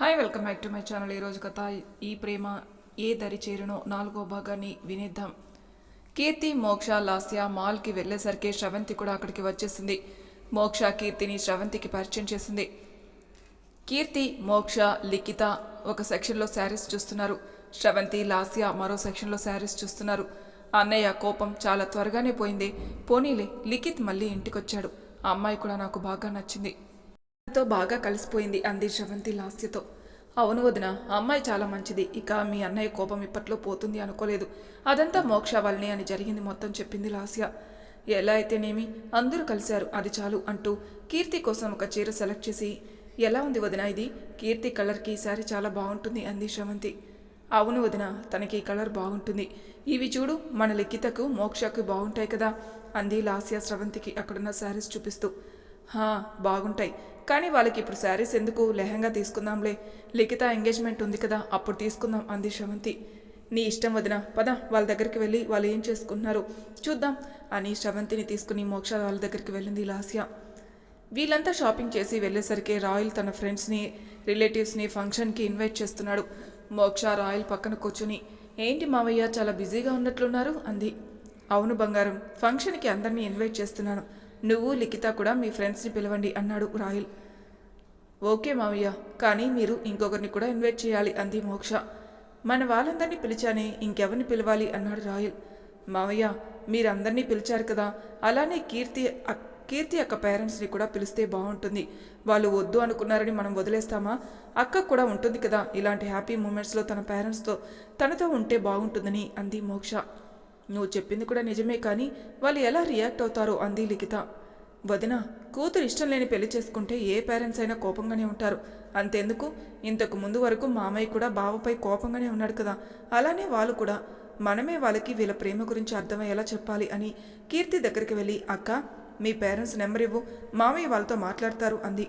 Hi welcome back to my channel. ఈరోజు కథ ఈ ప్రేమ ఏ దరి చేరునో నాలుగో భాగాన్ని వినేద్దాం. కీర్తి మోక్ష లాస్య మాల్కి వెళ్ళేసరికి శ్రవంతి కూడా అక్కడికి వచ్చేసింది. మోక్ష కీర్తిని శ్రవంతికి పరిచయం చేసింది. కీర్తి మోక్ష లిఖిత ఒక సెక్షన్లో శారీస్ చూస్తున్నారు. శ్రవంతి లాస్య మరో సెక్షన్లో శారీస్ చూస్తున్నారు. అన్నయ్య కోపం చాలా త్వరగానే పోయింది. పోనీలే లిఖిత్ మళ్ళీ ఇంటికొచ్చాడు. ఆ అమ్మాయి కూడా నాకు బాగా నచ్చింది. తో బాగా కలిసిపోయింది అంది శ్రవంతి లాస్యతో. అవును వదిన అమ్మాయి చాలా మంచిది. ఇక మీ అన్నయ్య కోపం ఇప్పట్లో పోతుంది అనుకోలేదు. అదంతా మోక్ష వల్లనే అని జరిగింది మొత్తం చెప్పింది లాస్య. ఎలా అయితేనేమి? అందరూ కలిశారు. అది చాలు అంటూ కీర్తి కోసం ఒక చీర సెలెక్ట్ చేసి ఎలా ఉంది వదిన ఇది? కీర్తి కలర్కి ఈ సారీ చాలా బాగుంటుంది అంది శ్రవంతి. అవును వదిన తనకి ఈ కలర్ బాగుంటుంది. ఇవి చూడు మన లిఖితకు మోక్షకు బాగుంటాయి కదా అంది లాస్య స్రవంతికి అక్కడున్న శారీస్ చూపిస్తూ. హా బాగుంటాయి. కానీ వాళ్ళకి ఇప్పుడు శారీస్ ఎందుకు లెహంగా తీసుకుందాంలే? లిఖిత ఎంగేజ్మెంట్ ఉంది కదా అప్పుడు తీసుకుందాం అంది శ్రవంతి నీ ఇష్టం వదిన పద వాళ్ళ దగ్గరికి వెళ్ళి వాళ్ళు ఏం చేసుకుంటున్నారు? చూద్దాం అని శ్రవంతిని తీసుకుని మోక్ష వాళ్ళ దగ్గరికి వెళ్ళింది లాస్య. వీళ్ళంతా షాపింగ్ చేసి వెళ్ళేసరికి రాయల్ తన ఫ్రెండ్స్ని రిలేటివ్స్ని ఫంక్షన్కి ఇన్వైట్ చేస్తున్నాడు. మోక్ష రాయల్ పక్కన కూర్చుని ఏంటి మావయ్య చాలా బిజీగా ఉన్నట్లున్నారు? అంది. అవును బంగారం ఫంక్షన్కి అందరినీ ఇన్వైట్ చేస్తున్నాను. నువ్వు లిఖిత కూడా మీ ఫ్రెండ్స్ని పిలవండి అన్నాడు రాయల్. ఓకే మావయ్య కానీ మీరు ఇంకొకరిని కూడా ఇన్వైట్ చేయాలి అంది మోక్ష. మన వాళ్ళందరినీ పిలిచానే ఇంకెవరిని పిలవాలి అన్నాడు రాయల్ మావయ్య మీరందరినీ పిలిచారు కదా అలానే కీర్తి కీర్తి అక్క పేరెంట్స్ని కూడా పిలిస్తే బాగుంటుంది. వాళ్ళు వద్దు అనుకున్నారని మనం వదిలేస్తామా? అక్క కూడా ఉంటుంది కదా ఇలాంటి హ్యాపీ మూమెంట్స్లో తన పేరెంట్స్తో తనతో ఉంటే బాగుంటుందని అంది మోక్ష. నువ్వు చెప్పింది కూడా నిజమే కానీ వాళ్ళు ఎలా రియాక్ట్ అవుతారో అంది లిఖిత. వదిన కూతురు ఇష్టం లేని పెళ్ళి చేసుకుంటే ఏ పేరెంట్స్ అయినా కోపంగానే ఉంటారు. అంతెందుకు? ఇంతకు ముందు వరకు మామయ్య కూడా బావపై కోపంగానే ఉన్నాడు కదా. అలానే వాళ్ళు కూడా. మనమే వాళ్ళకి వీళ్ళ ప్రేమ గురించి అర్థమయ్యేలా చెప్పాలి అని కీర్తి దగ్గరికి వెళ్ళి అక్క మీ పేరెంట్స్ నెంబర్ ఇవ్వు. మామయ్య వాళ్ళతో మాట్లాడతారు అంది.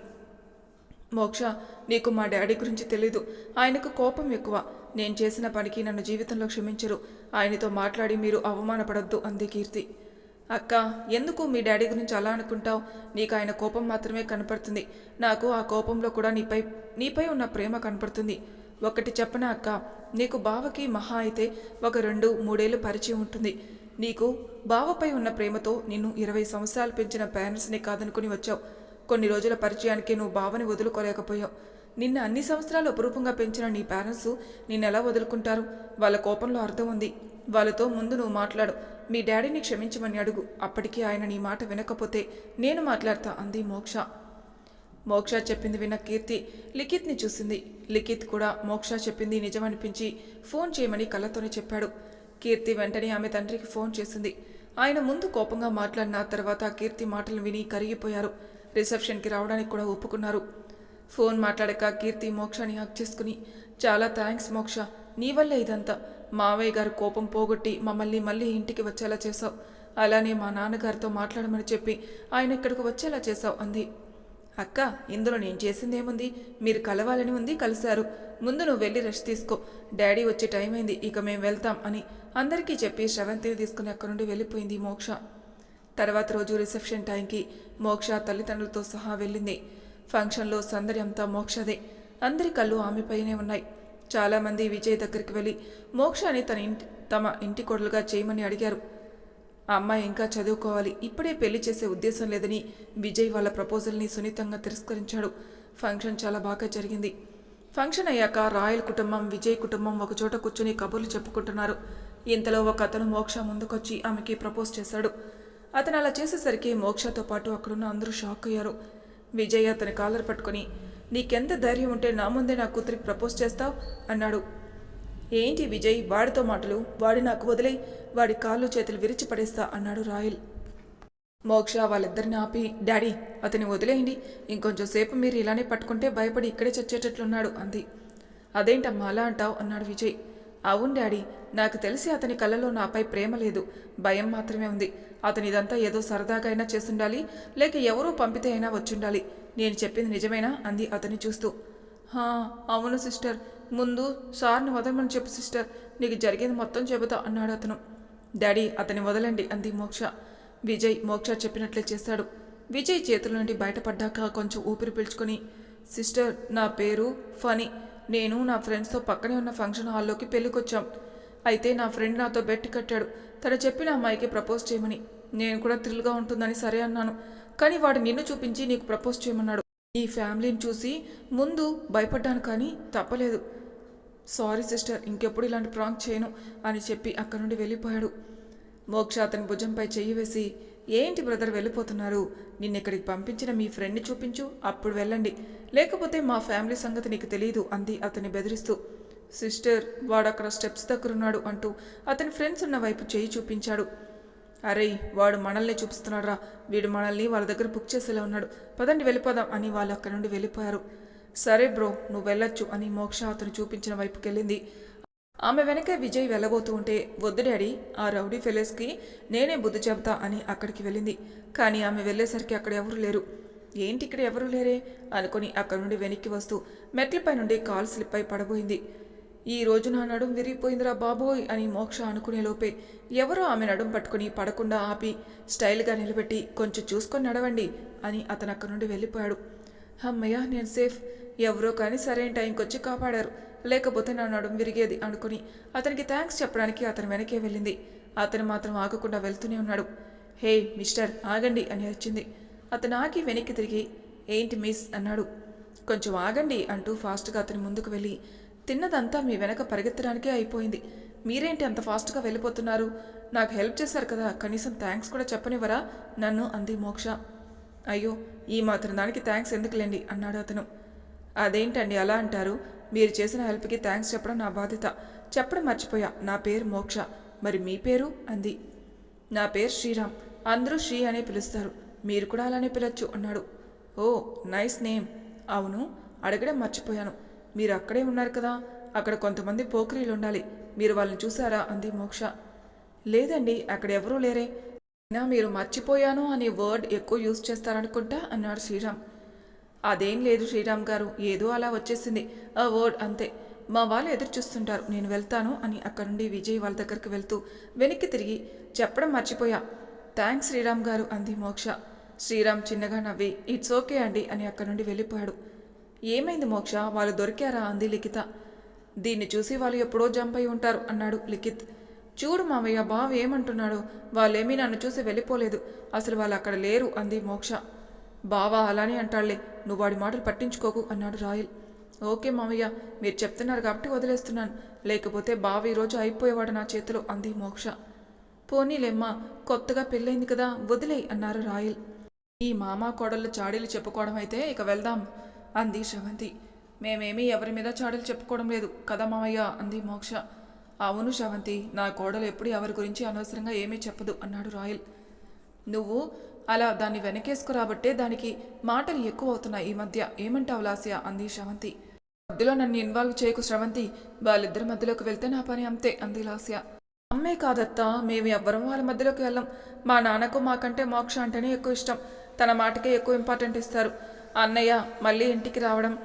మోక్ష నీకు మా డాడీ గురించి తెలీదు. ఆయనకు కోపం ఎక్కువ. నేను చేసిన పనికి నన్ను జీవితంలో క్షమించరు. ఆయనతో మాట్లాడి మీరు అవమానపడొద్దు అంది కీర్తి. అక్క ఎందుకు మీ డాడీ గురించి అలా అనుకుంటావు? నీకు ఆయన కోపం మాత్రమే కనపడుతుంది. నాకు ఆ కోపంలో కూడా నీపై నీపై ఉన్న ప్రేమ కనపడుతుంది. ఒకటి చెప్పనా అక్క? నీకు బావకి మహా అయితే ఒక రెండు మూడేళ్ళు పరిచయం ఉంటుంది. నీకు బావపై ఉన్న ప్రేమతో నిన్ను ఇరవై సంవత్సరాలు పెంచిన పేరెంట్స్ని కాదనుకుని వచ్చావు. కొన్ని రోజుల పరిచయానికి నువ్వు బావని వదులుకోలేకపోయావు. నిన్న అన్ని సంవత్సరాలు అపురూపంగా పెంచిన నీ పేరెంట్స్ నిన్నెలా వదులుకుంటారు? వాళ్ళ కోపంలో అర్థం ఉంది. వాళ్ళతో ముందు నువ్వు మాట్లాడు. మీ డాడీని క్షమించమని అడుగు. అప్పటికి ఆయన నీ మాట వినకపోతే నేను మాట్లాడతా అంది మోక్ష. మోక్ష చెప్పింది విన్న కీర్తి లిఖిత్ని చూసింది. లిఖిత్ కూడా మోక్ష చెప్పింది నిజమనిపించి ఫోన్ చేయమని కళ్ళతోనే చెప్పాడు. కీర్తి వెంటనే ఆమె తండ్రికి ఫోన్ చేసింది. ఆయన ముందు కోపంగా మాట్లాడిన తర్వాత కీర్తి మాటలు విని కరిగిపోయారు. రిసెప్షన్కి రావడానికి కూడా ఒప్పుకున్నారు. ఫోన్ మాట్లాడక కీర్తి మోక్షని హక్ చేసుకుని చాలా థ్యాంక్స్ మోక్ష. నీ వల్లే ఇదంతా. మావయ్య గారు కోపం పోగొట్టి మమ్మల్ని మళ్ళీ ఇంటికి వచ్చేలా చేశావు. అలానే మా నాన్నగారితో మాట్లాడమని చెప్పి ఆయన ఇక్కడికి వచ్చేలా చేశావు అంది. అక్క ఇందులో నేను చేసిందేముంది? మీరు కలవాలని ఉంది కలిశారు. ముందు నువ్వు వెళ్ళి రెస్ట్ తీసుకో. డాడీ వచ్చే టైం అయింది ఇక మేము వెళ్తాం అని అందరికీ చెప్పి శ్రవంతిని తీసుకుని అక్కడి నుండి వెళ్ళిపోయింది మోక్ష. తర్వాత రోజు రిసెప్షన్ టైంకి మోక్ష తల్లిదండ్రులతో సహా వెళ్ళింది. ఫంక్షన్లో సందడి అంతా మోక్షదే. అందరి కళ్ళు ఆమెపైనే ఉన్నాయి. చాలామంది విజయ్ దగ్గరికి వెళ్ళి మోక్షని తన ఇంటి తమ ఇంటి కొడలుగా చేయమని అడిగారు. ఆ అమ్మాయి ఇంకా చదువుకోవాలి. ఇప్పుడే పెళ్ళి చేసే ఉద్దేశం లేదని విజయ్ వాళ్ళ ప్రపోజల్ని సున్నితంగా తిరస్కరించాడు. ఫంక్షన్ చాలా బాగా జరిగింది. ఫంక్షన్ అయ్యాక రాయల్ కుటుంబం విజయ్ కుటుంబం ఒకచోట కూర్చుని కబుర్లు చెప్పుకుంటున్నారు. ఇంతలో ఒక అతను మోక్ష ముందుకొచ్చి ఆమెకి ప్రపోజ్ చేశాడు. అతను అలా చేసేసరికి మోక్షతో పాటు అక్కడున్న అందరూ షాక్ అయ్యారు. విజయ్ అతని కాలర్ పట్టుకొని నీకెంత ధైర్యం ఉంటే నా ముందే నా కూతురికి ప్రపోజ్ చేస్తావు? అన్నాడు. ఏంటి విజయ్ వాడితో మాటలు? వాడి నాకు వదిలే వాడి కాళ్ళు చేతులు విరిచి పడేస్తా అన్నాడు రాయల్ మోక్ష వాళ్ళిద్దరిని ఆపి డాడీ అతని వదిలేయండి. ఇంకొంచెం సేపు మీరు ఇలానే పట్టుకుంటే భయపడి ఇక్కడే చచ్చేటట్లున్నాడు అంది. అదేంటమ్మా అలా అంటావు? అన్నాడు విజయ్. అవును డాడీ నాకు తెలిసి అతని కళ్ళలో నాపై ప్రేమ లేదు. భయం మాత్రమే ఉంది. అతని ఇదంతా ఏదో సరదాగా అయినా చేసుండాలి లేక ఎవరో పంపితే అయినా వచ్చుండాలి. నేను చెప్పింది నిజమేనా? అంది అతని చూస్తూ. హా అవును సిస్టర్. ముందు సార్ని వదలమని చెప్పు సిస్టర్. నీకు జరిగింది మొత్తం చెబుతా అన్నాడు అతను. డాడీ అతని వదలండి అంది మోక్ష. విజయ్ మోక్ష చెప్పినట్లే చేశాడు విజయ్ చేతుల నుండి బయటపడ్డాక కొంచెం ఊపిరి పీల్చుకొని సిస్టర్ నా పేరు ఫనీ. నేను నా ఫ్రెండ్స్తో పక్కనే ఉన్న ఫంక్షన్ హాల్లోకి పెళ్ళికొచ్చాం. అయితే నా ఫ్రెండ్ నాతో బెట్ కట్టాడు. తను చెప్పిన అమ్మాయికి ప్రపోజ్ చేయమని. నేను కూడా థ్రిల్గా ఉంటుందని సరే అన్నాను. కానీ వాడు నిన్ను చూపించి నీకు ప్రపోజ్ చేయమన్నాడు. ఈ ఫ్యామిలీని చూసి ముందు భయపడ్డాను కానీ తప్పలేదు. సారీ సిస్టర్ ఇంకెప్పుడు ఇలాంటి ప్రాంక్ చేయను అని చెప్పి అక్కడి నుండి వెళ్ళిపోయాడు. మోక్ష అతని భుజంపై చెయ్యి వేసి ఏంటి బ్రదర్ వెళ్ళిపోతున్నారు? నిన్న ఇక్కడికి పంపించిన మీ ఫ్రెండ్ని చూపించు అప్పుడు వెళ్ళండి. లేకపోతే మా ఫ్యామిలీ సంగతి నీకు తెలియదు అంది అతన్ని బెదిరిస్తూ. సిస్టర్ వాడు అక్కడ స్టెప్స్ దగ్గరున్నాడు అంటూ అతని ఫ్రెండ్స్ ఉన్న వైపు చేయి చూపించాడు. అరే వాడు మనల్ని చూపిస్తున్నాడురా. వీడు మనల్ని వాళ్ళ దగ్గర బుక్ చేసేలా ఉన్నాడు. పదండి వెళ్ళిపోదాం అని వాళ్ళు అక్కడి నుండి వెళ్ళిపోయారు. సరే బ్రో నువ్వు వెళ్ళొచ్చు అని మోక్ష అతను చూపించిన వైపుకెళ్ళింది. ఆమె వెనక విజయ్ వెళ్ళబోతూ ఉంటే వద్దు డాడీ ఆ రౌడీ ఫెలోస్కి నేనే బుద్ధి చెబుతా అని అక్కడికి వెళ్ళింది. కానీ ఆమె వెళ్ళేసరికి అక్కడ ఎవరు లేరు. ఏంటి ఇక్కడ ఎవరూ లేరే? అనుకుని అక్కడి నుండి వెనక్కి వస్తూ మెట్లపై నుండి కాల్ స్లిప్ అయి పడబోయింది. ఈ రోజు నా నడుం విరిగిపోయిందిరా బాబోయ్ అని మోక్ష అనుకునే లోపే ఎవరో ఆమె నడుం పట్టుకుని పడకుండా ఆపి స్టైల్గా నిలబెట్టి కొంచెం చూసుకొని నడవండి అని అతను అక్కడి నుండి వెళ్ళిపోయాడు. అమ్మయ్య నేను సేఫ్. ఎవరో కానీ సరైన టైంకి వచ్చి కాపాడారు. లేకపోతే నా నడుం విరిగేది అనుకుని అతనికి థ్యాంక్స్ చెప్పడానికి అతని వెనకే వెళ్ళింది. అతను మాత్రం ఆగకుండా వెళ్తూనే ఉన్నాడు. హే మిస్టర్ ఆగండి అని వచ్చింది. అతను ఆగి వెనక్కి తిరిగి ఏంటి మిస్? అన్నాడు. కొంచెం ఆగండి అంటూ ఫాస్ట్గా అతని ముందుకు వెళ్ళి తిన్నదంతా మీ వెనక పరిగెత్తడానికే అయిపోయింది. మీరేంటి అంత ఫాస్ట్గా వెళ్ళిపోతున్నారు? నాకు హెల్ప్ చేశారు కదా కనీసం థ్యాంక్స్ కూడా చెప్పనివ్వరా? నన్ను అంది మోక్ష. అయ్యో ఈ మాత్రం దానికి థ్యాంక్స్ ఎందుకులేండి? అన్నాడు అతను. అదేంటండి అలా అంటారు? మీరు చేసిన హెల్ప్కి థ్యాంక్స్ చెప్పడం నా బాధ్యత. చెప్పడం మర్చిపోయా. నా పేరు మోక్ష. మరి మీ పేరు? అంది. నా పేరు శ్రీరామ్. అందరూ శ్రీ అనే పిలుస్తారు. మీరు కూడా అలానే పిలవచ్చు అన్నాడు. Oh nice name. అవును అడగడం మర్చిపోయాను. మీరు అక్కడే ఉన్నారు కదా. అక్కడ కొంతమంది పోకిరీలు ఉండాలి. మీరు వాళ్ళని చూసారా అంది మోక్ష. లేదండి అక్కడ ఎవరూ లేరే. అయినా మీరు మర్చిపోయాను అనే వర్డ్ ఎక్కువ యూజ్ చేస్తారనుకుంటా అన్నాడు శ్రీరామ్. అదేం లేదు శ్రీరామ్ గారు ఏదో అలా వచ్చేసింది. ఆ వర్డ్ అంతే. మా వాళ్ళు ఎదురు చూస్తుంటారు నేను వెళ్తాను అని అక్కడ నుండి విజయ్ వాళ్ళ దగ్గరికి వెళ్తూ వెనక్కి తిరిగి చెప్పడం మర్చిపోయా. థ్యాంక్స్ శ్రీరామ్ గారు అంది మోక్ష. శ్రీరామ్ చిన్నగా నవ్వి ఇట్స్ ఓకే అండి అని అక్కడ నుండి వెళ్ళిపోయాడు. ఏమైంది మోక్ష? వాళ్ళు దొరికారా? అంది లిఖిత. దీన్ని చూసి వాళ్ళు ఎప్పుడో జంప్ అయి ఉంటారు అన్నాడు లిఖిత్. చూడు మామయ్య బావ ఏమంటున్నాడు? వాళ్ళేమీ నన్ను చూసి వెళ్ళిపోలేదు. అసలు వాళ్ళు అక్కడ లేరు అంది మోక్ష. బావా అలానే అంటాళ్ళే నువ్వు వాడి మాటలు పట్టించుకోకు అన్నాడు రాయల్. ఓకే మామయ్య మీరు చెప్తున్నారు కాబట్టి వదిలేస్తున్నాను. లేకపోతే బావ ఈరోజు అయిపోయేవాడు నా చేతిలో అంది మోక్ష. పోనీలేమ్మా కొత్తగా పెళ్ళైంది కదా వదిలే అన్నారు రాయల్. ఈ మామ కోడళ్ళు చాడీలు చెప్పుకోవడం అయితే ఇక వెళ్దాం అంది శ్రవంతి మేమేమీ ఎవరి మీద చాడీలు చెప్పుకోవడం లేదు కదా మామయ్య అంది మోక్ష. అవును శ్రవంతి నా కోడలు ఎప్పుడు ఎవరి గురించి అనవసరంగా ఏమీ చెప్పదు అన్నాడు రాయల్. నువ్వు అలా దాన్ని వెనకేసుకురాబట్టే దానికి మాటలు ఎక్కువ అవుతున్నాయి ఈ మధ్య. ఏమంటావు లాస్య? అంది శ్రవంతి. మధ్యలో నన్ను ఇన్వాల్వ్ చేయకు శ్రవంతి. వాళ్ళిద్దరి మధ్యలోకి వెళ్తే నా పని అంతే అంది లాస్య. అమ్మే కాదత్తా మేము ఎవ్వరం వాళ్ళ మధ్యలోకి వెళ్ళం. మా నాన్నకు మాకంటే మోక్ష అంటేనే ఎక్కువ ఇష్టం. తన మాటకే ఎక్కువ ఇంపార్టెంట్ ఇస్తారు. అన్నయ్య మళ్ళీ ఇంటికి రావడం.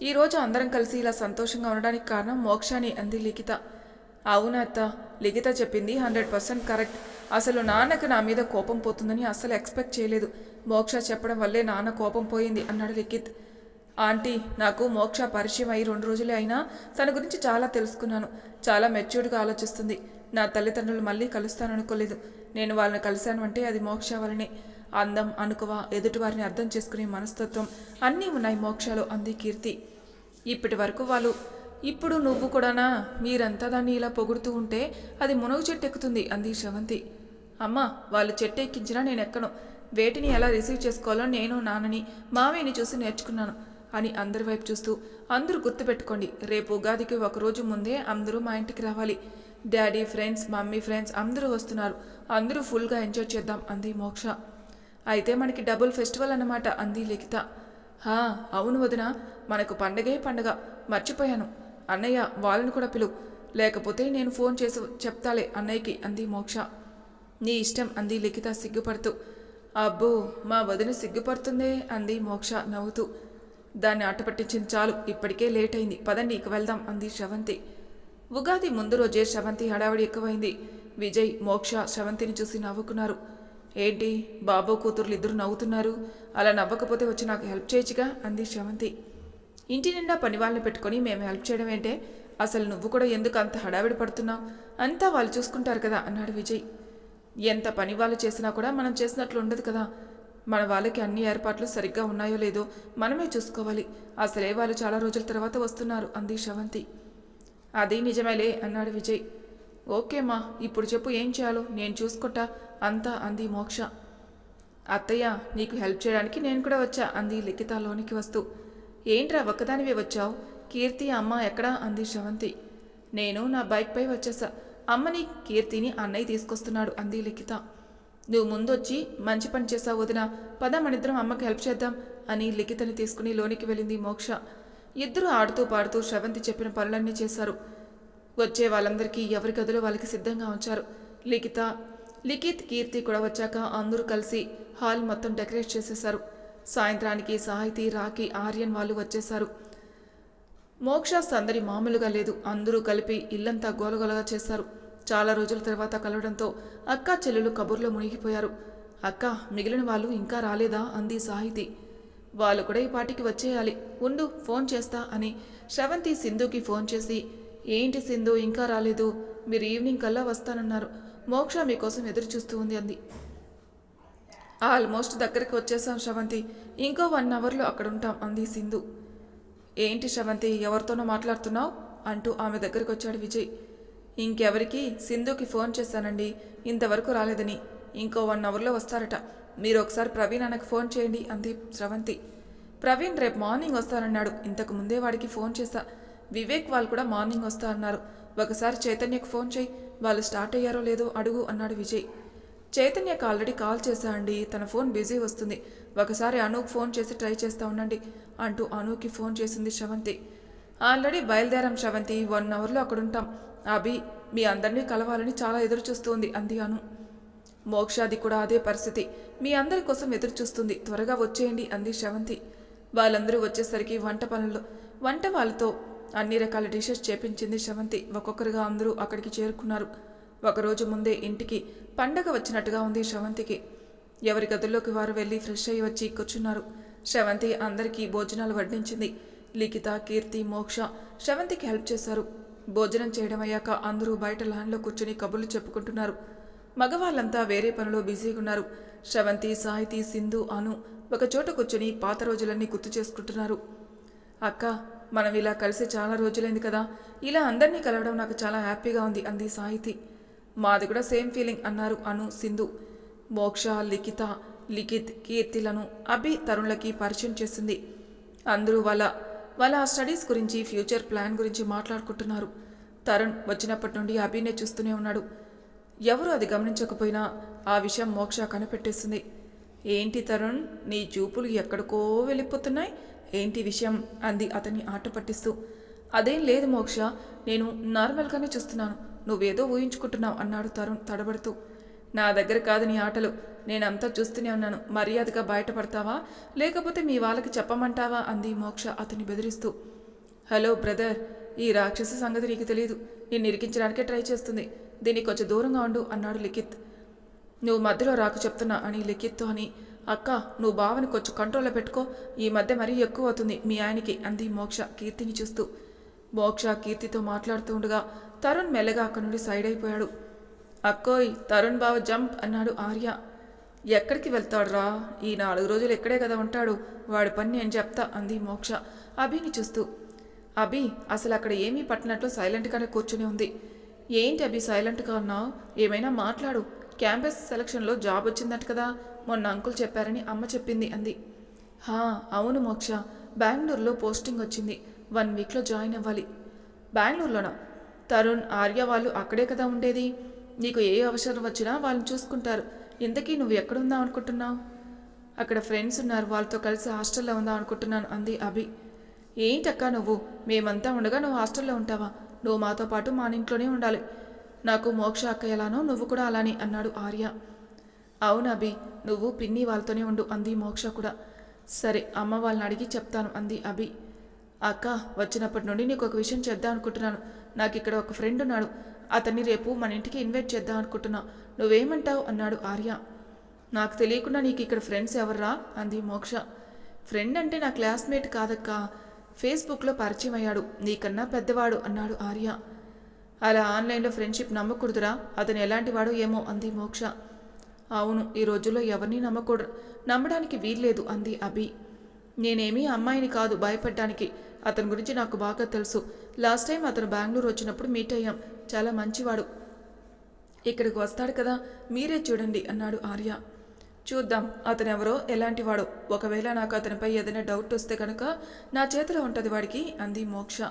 ఈరోజు అందరం కలిసి ఇలా సంతోషంగా ఉండడానికి కారణం మోక్షాని అంది లిఖిత. అవునా అత్త? లిఖిత చెప్పింది హండ్రెడ్ పర్సెంట్ కరెక్ట్. అసలు నాన్నకు నా మీద కోపం పోతుందని అసలు ఎక్స్పెక్ట్ చేయలేదు. మోక్ష చెప్పడం వల్లే నాన్న కోపం పోయింది అన్నాడు లిఖిత్. ఆంటీ నాకు మోక్ష పరిచయం అయి రెండు రోజులే అయినా తన గురించి చాలా తెలుసుకున్నాను. చాలా మెచ్యూర్డ్గా ఆలోచిస్తుంది. నా తల్లిదండ్రులు మళ్ళీ కలుస్తాననుకోలేదు. నేను వాళ్ళని కలిశాను అంటే అది మోక్ష వలనే. అందం అనుకువ ఎదుటివారిని అర్థం చేసుకునే మనస్తత్వం అన్నీ ఉన్నాయి మోక్షలో అంది కీర్తి. ఇప్పటి వరకు వాళ్ళు ఇప్పుడు నువ్వు కూడానా? మీరంతా దాన్ని ఇలా పొగుడుతూ ఉంటే అది మునగు చెట్టు ఎక్కుతుంది అంది శ్రవంతి. అమ్మా వాళ్ళు చెట్టు ఎక్కించినా నేను ఎక్కను వేటిని ఎలా రిసీవ్ చేసుకోవాలో నేను నాన్నని మామయ్యని చూసి నేర్చుకున్నాను అని అందరి వైపు చూస్తూ అందరూ గుర్తుపెట్టుకోండి రేపు ఉగాదికి ఒక రోజు ముందే అందరూ మా ఇంటికి రావాలి. డాడీ ఫ్రెండ్స్ మమ్మీ ఫ్రెండ్స్ అందరూ వస్తున్నారు. అందరూ ఫుల్గా ఎంజాయ్ చేద్దాం అంది మోక్ష. అయితే మనకి డబుల్ ఫెస్టివల్ అన్నమాట అంది లిఖిత. హా అవును వదిన మనకు పండగే పండగ మర్చిపోయాను. అన్నయ్య వాళ్ళని కూడా పిలువు లేకపోతే నేను ఫోన్ చేసి చెప్తాలే అన్నయ్యకి అంది మోక్ష. నీ ఇష్టం అంది లిఖిత సిగ్గుపడుతూ. అబ్బో మా వదిన సిగ్గుపడుతుందే అంది మోక్ష నవ్వుతూ. దాన్ని ఆటపట్టించింది చాలు ఇప్పటికే లేట్ అయింది పదండి ఇక వెళ్దాం అంది శ్రవంతి ఉగాది ముందు రోజే శ్రవంతి హడావిడి ఎక్కువైంది. విజయ్ మోక్ష శ్రవంతిని చూసి నవ్వుకున్నారు. ఏంటి బాబు కూతుర్లు ఇద్దరు నవ్వుతున్నారు? అలా నవ్వకపోతే వచ్చి నాకు హెల్ప్ చేయొచ్చుగా అంది శ్రవంతి ఇంటి నిండా పని వాళ్ళని పెట్టుకొని మేము హెల్ప్ చేయడం ఏంటే? అసలు నువ్వు కూడా ఎందుకు అంత హడావిడి పడుతున్నావు? అంతా వాళ్ళు చూసుకుంటారు కదా అన్నాడు విజయ్. ఎంత పని వాళ్ళు చేసినా కూడా మనం చేసినట్లు ఉండదు కదా. మన వాళ్ళకి అన్ని ఏర్పాట్లు సరిగ్గా ఉన్నాయో లేదో మనమే చూసుకోవాలి. అసలే వాళ్ళు చాలా రోజుల తర్వాత వస్తున్నారు అంది శవంతి. అది నిజమేలే అన్నాడు విజయ్. ఓకేమ్మా ఇప్పుడు చెప్పు ఏం చేయాలో నేను చూసుకుంటా అంతా అంది మోక్ష. అత్తయ్య నీకు హెల్ప్ చేయడానికి నేను కూడా వచ్చా అంది లిఖితలోనికి వస్తూ. ఏంట్రా ఒక్కదానివే వచ్చావు? కీర్తి అమ్మ ఎక్కడా? అంది శవంతి. నేను నా బైక్పై వచ్చేసా. అమ్మని కీర్తిని అన్నయ్య తీసుకొస్తున్నాడు అంది లిఖిత. నువ్వు ముందొచ్చి మంచి పని చేసావు వదిన పద మనిద్దరం అమ్మకి హెల్ప్ చేద్దాం అని లిఖితని తీసుకుని లోనికి వెళ్ళింది మోక్ష. ఇద్దరు ఆడుతూ పాడుతూ శ్రవంతి చెప్పిన పనులన్నీ చేశారు. వచ్చే వాళ్ళందరికీ ఎవరి గదిలో వాళ్ళకి సిద్ధంగా ఉంచారు. లిఖిత లిఖిత్ కీర్తి కూడా వచ్చాక అందరూ కలిసి హాల్ మొత్తం డెకరేట్ చేసేశారు. సాయంత్రానికి సాహితీ రాఖీ ఆర్యన్ వాళ్ళు వచ్చేశారు. మోక్ష సందడి మామూలుగా లేదు. అందరూ కలిపి ఇల్లంతా గోలగోలగా చేశారు చాలా రోజుల తర్వాత కలవడంతో అక్క చెల్లెలు కబుర్లో మునిగిపోయారు. అక్క మిగిలిన వాళ్ళు ఇంకా రాలేదా? అంది సాహితి. వాళ్ళు కూడా ఈ పాటికి వచ్చేయాలి. ఉండు ఫోన్ చేస్తా అని శ్రవంతి సింధుకి ఫోన్ చేసి ఏంటి సింధు ఇంకా రాలేదు? మీరు ఈవినింగ్ కల్లా వస్తానన్నారు. మోక్ష మీకోసం ఎదురు చూస్తూ ఉంది అంది. ఆల్మోస్ట్ దగ్గరికి వచ్చేసాం శ్రవంతి. ఇంకో వన్ అవర్లో అక్కడ ఉంటాం అంది సింధు. ఏంటి శ్రవంతి ఎవరితోనో మాట్లాడుతున్నావు? అంటూ ఆమె దగ్గరికి వచ్చాడు విజయ్. ఇంకెవరికి? సింధుకి ఫోన్ చేశానండి. ఇంతవరకు రాలేదని. ఇంకో వన్ అవర్లో వస్తారట. మీరు ఒకసారి ప్రవీణ్ అన్నకు ఫోన్ చేయండి అంది శ్రవంతి. ప్రవీణ్ రేపు మార్నింగ్ వస్తానన్నాడు. ఇంతకు ముందే వాడికి ఫోన్ చేశా. వివేక్ వాళ్ళు కూడా మార్నింగ్ వస్తా అన్నారు ఒకసారి చైతన్యకు ఫోన్ చేయి. వాళ్ళు స్టార్ట్ అయ్యారో లేదో అడుగు అన్నాడు విజయ్. చైతన్యకు ఆల్రెడీ కాల్ చేశా అండి. తన ఫోన్ బిజీ వస్తుంది. ఒకసారి అనూకి ఫోన్ చేసి ట్రై చేస్తా ఉండండి అంటూ అనూకి ఫోన్ చేసింది శ్రవంతి ఆల్రెడీ బయలుదేరాం శ్రవంతి వన్ అవర్లో అక్కడ ఉంటాం అభి మీ అందరినీ కలవాలని చాలా ఎదురు చూస్తుంది అంది అను. మోక్షాది కూడా అదే పరిస్థితి. మీ అందరి కోసం ఎదురు చూస్తుంది త్వరగా వచ్చేయండి అంది శ్రవంతి వాళ్ళందరూ వచ్చేసరికి వంట పనుల్లో వంట వాళ్ళతో అన్ని రకాల డిషెస్ చేపించింది శ్రవంతి ఒక్కొక్కరుగా అందరూ అక్కడికి చేరుకున్నారు. ఒకరోజు ముందే ఇంటికి పండగ వచ్చినట్టుగా ఉంది శ్రవంతికి. ఎవరి గదుల్లోకి వారు వెళ్ళి ఫ్రెష్ అయ్యి వచ్చి కూర్చున్నారు. శ్రవంతి అందరికీ భోజనాలు వడ్డించింది. లిఖిత కీర్తి మోక్ష శ్రవంతికి హెల్ప్ చేశారు. భోజనం చేయడం అయ్యాక అందరూ బయట లాన్లో కూర్చుని కబుర్లు చెప్పుకుంటున్నారు. మగవాళ్ళంతా వేరే పనిలో బిజీగా ఉన్నారు శ్రవంతి సాహితి సింధు అను ఒక చోట కూర్చుని పాత రోజులన్నీ గుర్తు చేసుకుంటున్నారు. అక్క మనం ఇలా కలిసి చాలా రోజులైంది కదా. ఇలా అందరినీ కలవడం నాకు చాలా హ్యాపీగా ఉంది అంది సాహితి. మాది కూడా సేమ్ ఫీలింగ్ అన్నారు అను సింధు. మోక్ష లిఖిత లిఖిత్ కీర్తిలను అభి తరుణ్లకి పరిచయం చేసింది. అందరూ వాళ్ళ వాళ్ళ స్టడీస్ గురించి ఫ్యూచర్ ప్లాన్ గురించి మాట్లాడుకుంటున్నారు. తరుణ్ వచ్చినప్పటి నుండి అభినే చూస్తూనే ఉన్నాడు. ఎవరు అది గమనించకపోయినా ఆ విషయం మోక్ష కనిపెట్టేస్తుంది ఏంటి తరుణ్ నీ చూపులు ఎక్కడికో వెళ్ళిపోతున్నాయి? ఏంటి విషయం? అంది అతన్ని ఆట పట్టిస్తూ అదేం లేదు మోక్ష నేను నార్మల్గానే చూస్తున్నాను. నువ్వేదో ఊహించుకుంటున్నావు అన్నాడు తరుణ్ తడబడుతూ. నా దగ్గర కాదు నీ ఆటలు. నేనంతా చూస్తూనే ఉన్నాను. మర్యాదగా బయటపడతావా? లేకపోతే మీ వాళ్ళకి చెప్పమంటావా? అంది మోక్ష అతన్ని బెదిరిస్తూ. Hello brother. ఈ రాక్షస సంగతి నీకు తెలియదు నేను ఇరికించడానికే ట్రై చేస్తుంది. దీనికి కొంచెం దూరంగా ఉండు అన్నాడు లిఖిత్. నువ్వు మధ్యలో రాకు చెప్తున్నా అని లిఖిత్తో అని. అక్క నువ్వు బావని కొంచెం కంట్రోల్లో పెట్టుకో. ఈ మధ్య మరీ ఎక్కువ అవుతుంది మీ ఆయనకి అంది మోక్ష కీర్తిని చూస్తూ. మోక్ష కీర్తితో మాట్లాడుతూ ఉండగా తరుణ్ మెల్లగా అక్కడి నుండి సైడ్ అయిపోయాడు. అక్కోయ్ తరుణ్ బావ జంప్ అన్నాడు ఆర్య. ఎక్కడికి వెళ్తాడురా? ఈ నాలుగు రోజులు ఇక్కడే కదా ఉంటాడు. వాడి పని నేను చెప్తా అంది మోక్ష. అభిని చూస్తూ. అభి అసలు అక్కడ ఏమీ పట్టినట్లు సైలెంట్గానే కూర్చుని ఉంది. ఏంటి అభి సైలెంట్గా ఉన్నావు? ఏమైనా మాట్లాడు. క్యాంపస్ సెలక్షన్లో జాబ్ వచ్చిందట కదా. మొన్న అంకుల్ చెప్పారని అమ్మ చెప్పింది అంది. హా అవును మోక్ష. బెంగళూరులో పోస్టింగ్ వచ్చింది. వన్ వీక్లో జాయిన్ అవ్వాలి. బెంగళూరులోనా? తరుణ్ ఆర్య వాళ్ళు అక్కడే కదా ఉండేది? నీకు ఏ అవసరం వచ్చినా వాళ్ళని చూసుకుంటారు. ఇంతకీ నువ్వు ఎక్కడుందాం అనుకుంటున్నావు? అక్కడ ఫ్రెండ్స్ ఉన్నారు వాళ్ళతో కలిసి హాస్టల్లో ఉందాం అనుకుంటున్నాను అంది అభి. ఏంటక్కా నువ్వు? మేమంతా ఉండగా నువ్వు హాస్టల్లో ఉంటావా? నువ్వు మాతో పాటు మా ఇంట్లోనే ఉండాలి. నాకు మోక్ష అక్క ఎలానో నువ్వు కూడా అలానే అన్నాడు ఆర్య. అవును అభి నువ్వు పిన్ని వాళ్ళతోనే ఉండు అంది మోక్ష కూడా. సరే అమ్మ వాళ్ళని అడిగి చెప్తాను అంది అభి. అక్క వచ్చినప్పటి నుండి నీకు ఒక విషయం చేద్దాం అనుకుంటున్నాను. నాకు ఇక్కడ ఒక ఫ్రెండ్ ఉన్నాడు. అతన్ని రేపు మన ఇంటికి ఇన్వైట్ చేద్దాం అనుకుంటున్నా. నువ్వేమంటావు? అన్నాడు ఆర్య. నాకు తెలియకుండా నీకు ఇక్కడ ఫ్రెండ్స్ ఎవర్రా? అంది మోక్ష. ఫ్రెండ్ అంటే నా క్లాస్మేట్ కాదక్క. ఫేస్బుక్లో పరిచయం అయ్యాడు. నీకన్నా పెద్దవాడు అన్నాడు ఆర్య. అలా ఆన్లైన్లో ఫ్రెండ్షిప్ నమ్మకూడదురా. అతను ఎలాంటి వాడో ఏమో అంది మోక్ష. అవును ఈ రోజుల్లో ఎవరిని నమ్మకూడదు. నమ్మడానికి వీల్లేదు అంది అభి. నేనేమీ అమ్మాయిని కాదు భయపడ్డానికి. అతని గురించి నాకు బాగా తెలుసు. లాస్ట్ టైం అతను బెంగళూరు వచ్చినప్పుడు మీట్ అయ్యాం. చాలా మంచివాడు. ఇక్కడికి వస్తాడు కదా మీరే చూడండి అన్నాడు ఆర్య. చూద్దాం అతను ఎవరో ఒకవేళ నాకు అతనిపై ఏదైనా డౌట్ వస్తే కనుక నా చేతిలో ఉంటుంది వాడికి అంది మోక్ష.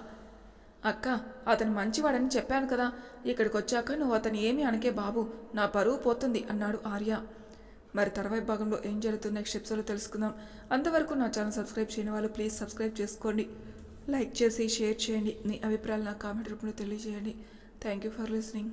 అక్క అతను మంచివాడని చెప్పాను కదా. ఇక్కడికి వచ్చాక నువ్వు అతను ఏమీ అనకే బాబు నా పరువు పోతుంది అన్నాడు ఆర్య. మరి తర్వాయి భాగంలో ఏం జరుగుతుంది నెక్స్ట్ ఎపిసోడ్లో తెలుసుకుందాం. అంతవరకు నా ఛానల్ సబ్స్క్రైబ్ చేయని వాళ్ళు ప్లీజ్ సబ్స్క్రైబ్ చేసుకోండి. లైక్ చేసి షేర్ చేయండి. మీ అభిప్రాయాలు నా కామెంట్ రూపంలో తెలియజేయండి. Thank you for listening